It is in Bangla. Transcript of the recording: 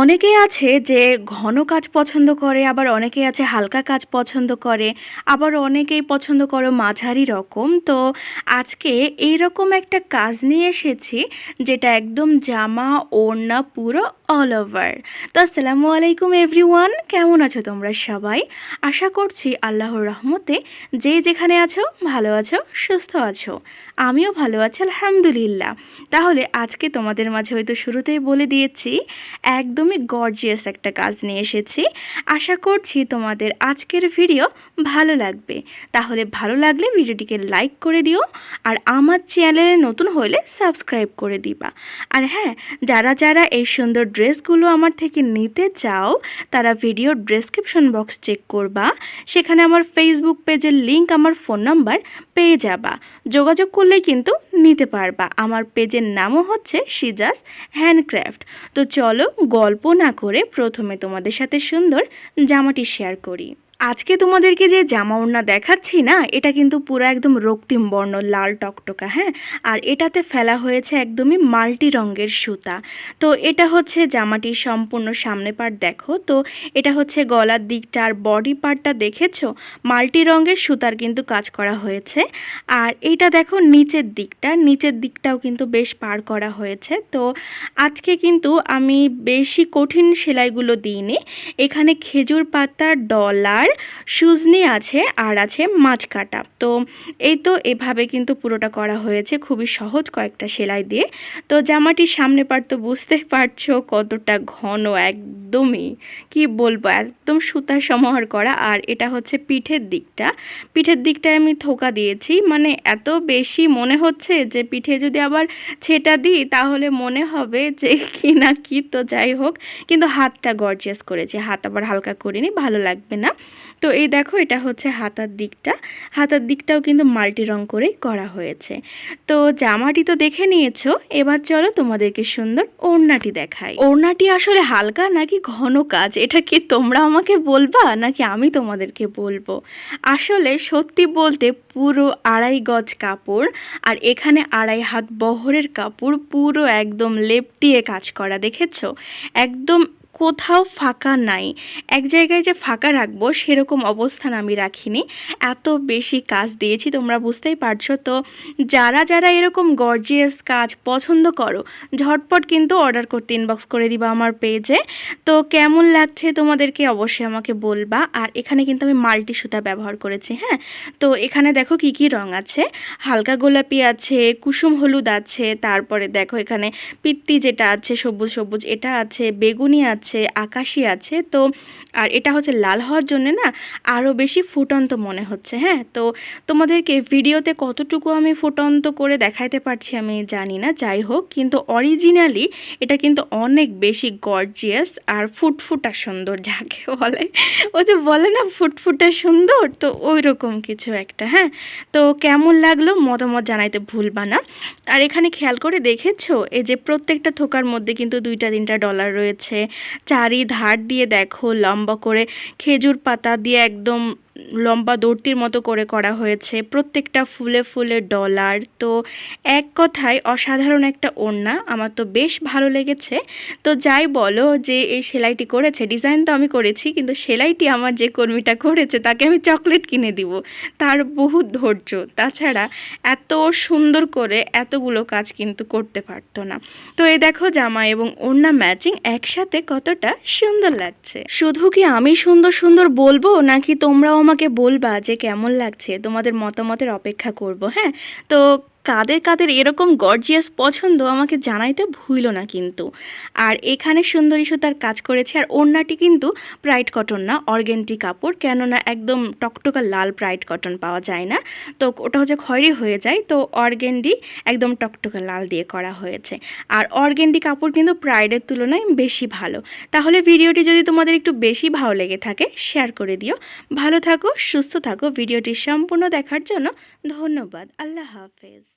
অনেকেই আছে যে ঘন কাজ পছন্দ করে, আবার অনেকে আছে হালকা কাজ পছন্দ করে, আবার অনেকেই পছন্দ করে মাঝারি রকম। তো আজকে এইরকম একটা কাজ নিয়ে এসেছি যেটা একদম জামা, ওড়না পুরো অল ওভার তো আসসালামু আলাইকুম এভরিওয়ান কেমন আছো তোমরা সবাই? আশা করছি আল্লাহর রহমতে যে যেখানে আছো, ভালো আছো, সুস্থ আছো। আমিও ভালো আছি, আলহামদুলিল্লাহ। তাহলে আজকে তোমাদের মাঝে হয়তো শুরুতেই বলে দিয়েছি একদমই গর্জিয়াস একটা কাজ নিয়ে এসেছি। আশা করছি তোমাদের আজকের ভিডিও ভালো লাগবে। তাহলে ভালো লাগলে ভিডিওটিকে লাইক করে দিও আর আমার চ্যানেলে নতুন হলে সাবস্ক্রাইব করে দিবা। আর হ্যাঁ যারা যারা এই সুন্দর ড্রেসগুলো আমার থেকে নিতে চাও, তারা ভিডিওর ডেসক্রিপশন বক্স চেক করবা। সেখানে আমার ফেসবুক পেজের লিংক আমার ফোন নাম্বার পেয়ে যাবা। যোগাযোগ করলেই কিন্তু নিতে পারবা। আমার পেজের নামও হচ্ছে সিজাস হ্যান্ডক্রাফট তো চলো গল্প না করে প্রথমে তোমাদের সাথে সুন্দর জামাটি শেয়ার করি। আজকে তোমাদেরকে যে জামা ওড়না দেখাচ্ছি না, এটা কিন্তু পুরো একদম রক্তিম বর্ণ, লাল টকটকা হ্যাঁ? আর এটাতে ফেলা হয়েছে একদমই মাল্টি রঙের সুতা। তো এটা হচ্ছে জামাটির সম্পূর্ণ সামনে পার্ট দেখো। তো এটা হচ্ছে গলার দিকটা আর বডি পার্টটা দেখেছ? মাল্টি রঙের সুতার কিন্তু কাজ করা হয়েছে। আর এইটা দেখো নিচের দিকটা, নিচের দিকটাও কিন্তু বেশ পার করা হয়েছে। তো আজকে কিন্তু আমি বেশি কঠিন সেলাইগুলো দিইনি। এখানে খেজুর পাতার ডলার সুজনি আছে আর আছে মাছ কাটা তো এই তো এভাবে কিন্তু পুরোটা করা হয়েছে, খুবই সহজ কয়েকটা সেলাই দিয়ে। তো জামাটির সামনে পার তো বুঝতেই পারছ কতটা ঘন একদমই, কি বলব, একদম সুতা সমাহার করা। আর এটা হচ্ছে পিঠের দিকটা। পিঠের দিকটায় আমি থোকা দিয়েছি মানে এত বেশি মনে হচ্ছে যে পিঠে যদি আবার ছেটা দিই তাহলে মনে হবে যে কি না কি তো যাই হোক। কিন্তু হাতটা গর্জিয়াস করেছি, হাত আবার হালকা করিনি ভালো লাগবে না। তো এই দেখো, এটা হচ্ছে হাতার দিকটা। হাতার দিকটাও কিন্তু মাল্টি রং করেই করা হয়েছে। তো জামাটি তো দেখে নিয়েছো, এবার চলো তোমাদেরকে সুন্দর ওড়নাটি দেখাই। ওড়নাটি আসলে হালকা নাকি ঘন কাজ? এটা কি তোমরা আমাকে বলবা, নাকি আমি তোমাদেরকে বলব? আসলে সত্যি বলতে পুরো আড়াই গজ কাপড়, আর এখানে আড়াই হাত বহরের কাপড় পুরো একদম লেপটিয়ে কাজ করা, দেখেছ? একদম কোথাও ফাঁকা নাই। এক জায়গায় যে ফাঁকা রাখব, সেরকম অবস্থান আমি রাখিনি। এত বেশি কাজ দিয়েছি, তোমরা বুঝতেই পারছ তো? যারা যারা এরকম গর্জিয়াস কাজ পছন্দ করো, ঝটপট কিন্তু অর্ডার করতে ইনবক্স করে দিবা আমার পেজে তো কেমন লাগছে তোমাদেরকে অবশ্যই আমাকে বলবা। আর এখানে কিন্তু আমি মাল্টি সুতা ব্যবহার করেছি হ্যাঁ? তো এখানে দেখো কি কি রং আছে। হালকা গোলাপি আছে, কুসুম হলুদ আছে, তারপরে দেখো এখানে পিত্তি যেটা আছে, সবুজ সবুজ এটা আছে, বেগুনি আছে আকাশি আছে, তো আর এটা হচ্ছে লাল হওয়ার জন্য না আরও বেশি ফুটন্ত মনে হচ্ছে হ্যাঁ? তো তোমাদেরকে ভিডিওতে কতটুকু আমি ফুটন্ত করে দেখাইতে পারছি আমি জানি না, যাই হোক, কিন্তু অরিজিনালি এটা কিন্তু অনেক বেশি গর্জিয়াস আর ফুটফুটা সুন্দর যাকে বলে। ও যে বলে না ফুটফুটা সুন্দর, তো ওই রকম কিছু একটা হ্যাঁ? তো কেমন লাগল মতামত জানাইতে ভুলবা না। আর এখানে খেয়াল করে দেখেছ, এই যে প্রত্যেকটা থোকার মধ্যে কিন্তু দুইটা তিনটা ডলার রয়েছে চারি ধার দিয়ে দেখো লম্বা করে খেজুর পাতা দিয়ে একদম লম্বা দর্তির মতো করে করা হয়েছে। প্রত্যেকটা ফুলে ফুলে ডলার। তো এক কথায় অসাধারণ একটা ওড়না। আমার তো বেশ ভালো লেগেছে। তো যাই বলো যে এই সেলাইটি করেছে, ডিজাইন তো আমি করেছি, কিন্তু সেলাইটি আমার যে কর্মীটা করেছে, তাকে আমি চকলেট কিনে দিব। তার বহু ধৈর্য। তাছাড়া এত সুন্দর করে এতগুলো কাজ কিন্তু করতে পারতো না। তো এই দেখো জামা এবং ওড়না ম্যাচিং একসাথে কতটা সুন্দর লাগছে। শুধু কি আমি সুন্দর সুন্দর বলব, নাকি তোমরাও আমাকে বলবা যে কেমন লাগছে তোমাদের মতামতের অপেক্ষা করব হ্যাঁ? তো কাদের কাদের এরকম গর্জিয়াস পছন্দ আমাকে জানাইতে ভুইল না কিন্তু। আর এখানে সুন্দরী সুতার কাজ করেছে আর ওড়নাটি কিন্তু প্রাইড কটন না অর্গেন্টি কাপড়, কেননা একদম টকটকা লাল প্রাইড কটন পাওয়া যায় না। তো ওটা হচ্ছে খয়েরি হয়ে যায়, তো অর্গেন্ডি একদম টকটকা লাল দিয়ে করা হয়েছে। আর অর্গেন্ডি কাপড় কিন্তু প্রাইডের তুলনায় বেশি ভালো। তাহলে ভিডিওটি যদি তোমাদের একটু বেশি ভালো লেগে থাকে শেয়ার করে দিও। ভালো থাকো, সুস্থ থাকো, ভিডিওটি সম্পূর্ণ দেখার জন্য ধন্যবাদ। আল্লাহ হাফেজ।